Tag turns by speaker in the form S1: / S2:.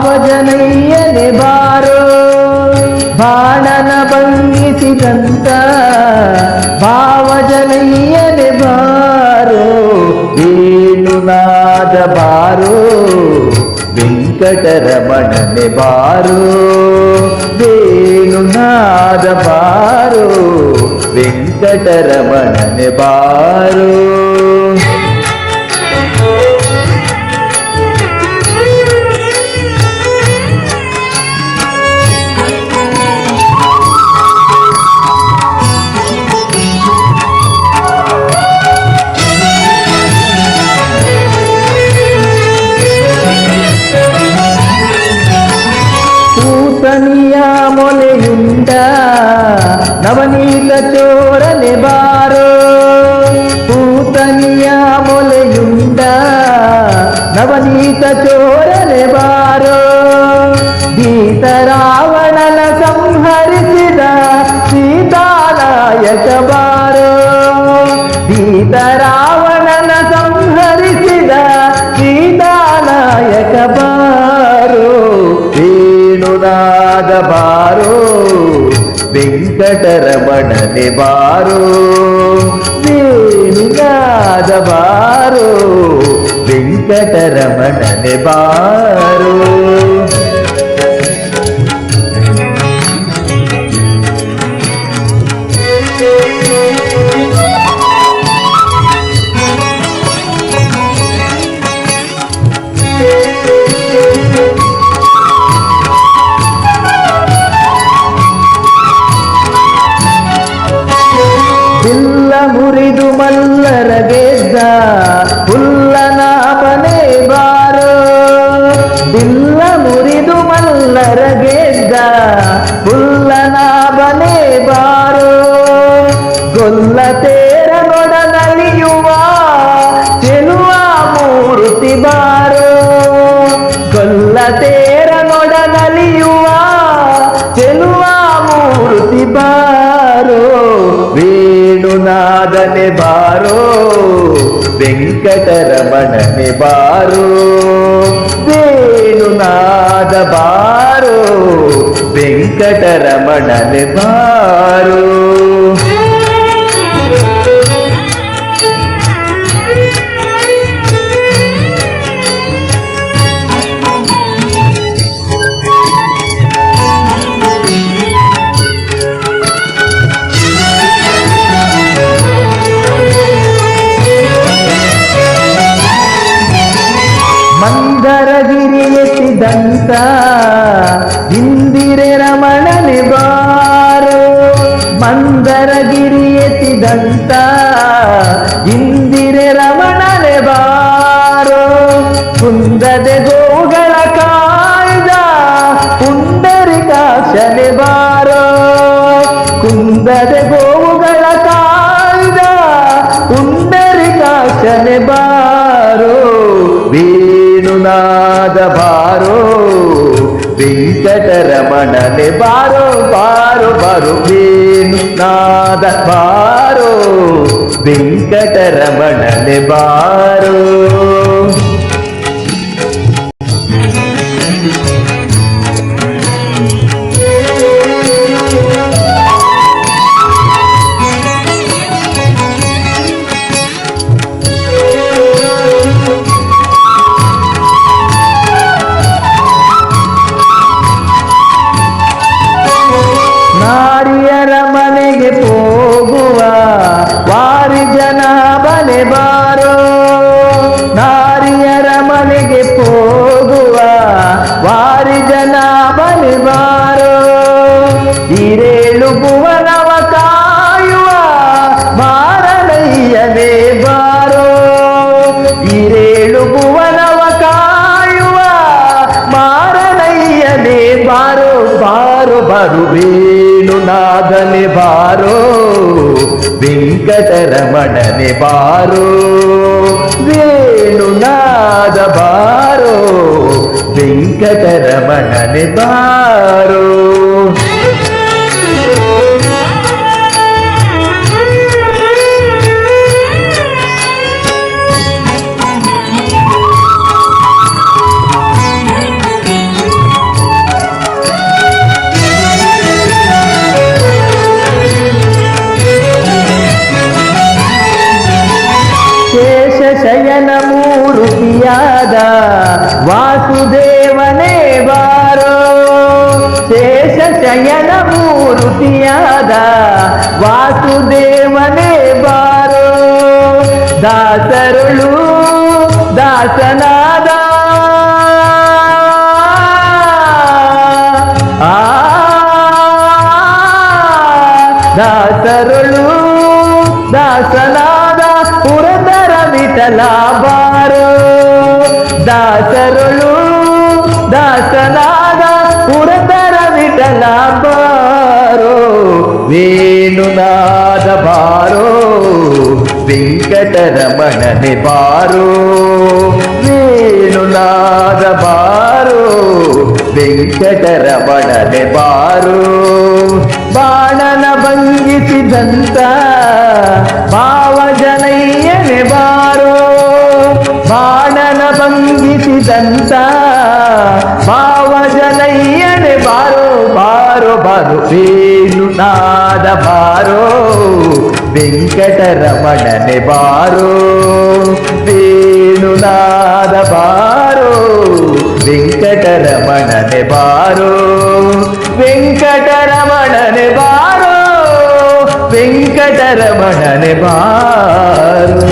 S1: ಭಾವಜನಯ್ಯನೆ ಬಾರೋ ಬಾಣನ ಭಂಗಿಸಿದಂತ ಭಾವಜನಯ್ಯನೆ ಬಾರೋ ಏನು ನಾದ ಬಾರೋ ವೆಂಕಟರಮಣನೆ ಬಾರೋ వేణునాద బారు వెంకటరమణని బారు ಸೀತಾನಾಯಕ ಬಾರೋ ಗೀತ ರಾವಣನ ಸಂಹರಿಸಿದ ಸೀತಾನಾಯಕ ಬಾರೋ ವೇಣುನಾದ ಬಾರೋ ವೆಂಕಟರಮಣನೆ ಬಾರೋ ವೇಣುನಾದ ಬಾರೋ ವೆಂಕಟರಮಣನೆ ಬಾರೋ ಮುರಿದು ಮಲ್ಲರ ಗೆದ್ದ ಹುಲ್ಲನ ಬಲೆ ಬಾರೋ. ಗೊಲ್ಲ ತೇರ ನೊಡನಲಿಯುವ ಚೆಲುವ ಮೂರ್ತಿ ಬಾರೋ. ಗೊಲ್ಲ ತೇರ ನೊಡನಲಿಯುವ ಚೆಲುವ ಮೂರ್ತಿ ಬಾರೋ. ವೇಣುನಾದನೆ ಬಾರೋ ವೆಂಕಟರಮಣನೆ ಬಾರೋ ವೇಣುನಾದ ಬಾರೋ ವೆಂಕಟರಮಣನೆ ಬಾರೋ. ಎತ್ತಿದಂತ ಇಂದಿರೆ ರಮಣನೆ ಬಾರೋ, ಕುಂದದೆ ಗೋಗಳ ಕಾಯ್ದ ಪುಂಡರಿಕಾಶನೆ ಬಾರೋ, ಕುಂದದೆ ಗೋವುಗಳ ಕಾಯ್ದ ಪುಂಡರಿಕಾಶನೆ ಬಾರೋ, ವೇಣುನಾದ ಬಾರೋ ವೆಂಕಟರಮಣನೆ ಬಾರೋ ಬಾರೋ ಬಾರೋ, ವೇಣುನಾದ ಬಾರೋ ವೆಂಕಟರಮಣನೆ ಬಾರೋ ನಾರಿಯರ ಬಾರೋ ವೇಣುನಾದನೆ ಬಾರೋ ವೆಂಕಟರಮಣನೆ ಬಾರೋ. ವೇಣುನಾದ ಬಾರೋ ವೆಂಕಟರಮಣನೆ ಬಾರೋ. ವಾಸುದೇವನೇ ಬಾರೋ ಶೇಷ ಶಯನ ಮೂರುತಿಯಾದ ವಾಸುದೇವನೇ ಬಾರೋ ದಾಸರುಳು ದಾಸನಾದ ಆ ದಾಸರುಳು ದಾಸನಾದ ಪುರದರ ವಿಠಲ ಬಾರೋ ದಾಸರುಳು ದಾಸನಾದ ಪುರದರ ವಿಠಲ ಬಾರೋ ವೇಣುನಾದ ಬಾರೋ, ವೆಂಕಟರಮಣನೆ ಬಾರೋ. ವೇಣುನಾದ ಬಾರೋ, ವೆಂಕಟರಮಣನೆ ಬಾರೋ. ಬಾಣನ ಭಂಗಿಸಿದಂತ ಬಾಣನ ಭಂಗಿಸಿದಂತ ಭಾವಜನಯ್ಯನೆ ಬಾರೋ ಬಾರೋ ಬಾರೋ ವೇಣುನಾದ ಬಾರೋ ವೆಂಕಟರಮಣನೆ ಬಾರೋ ವೇಣುನಾದ ಬಾರೋ ವೆಂಕಟರಮಣನೆ ಬಾರೋ ವೆಂಕಟರಮಣನೆ ಬಾರೋ ವೆಂಕಟರಮಣನೆ ಬಾರೋ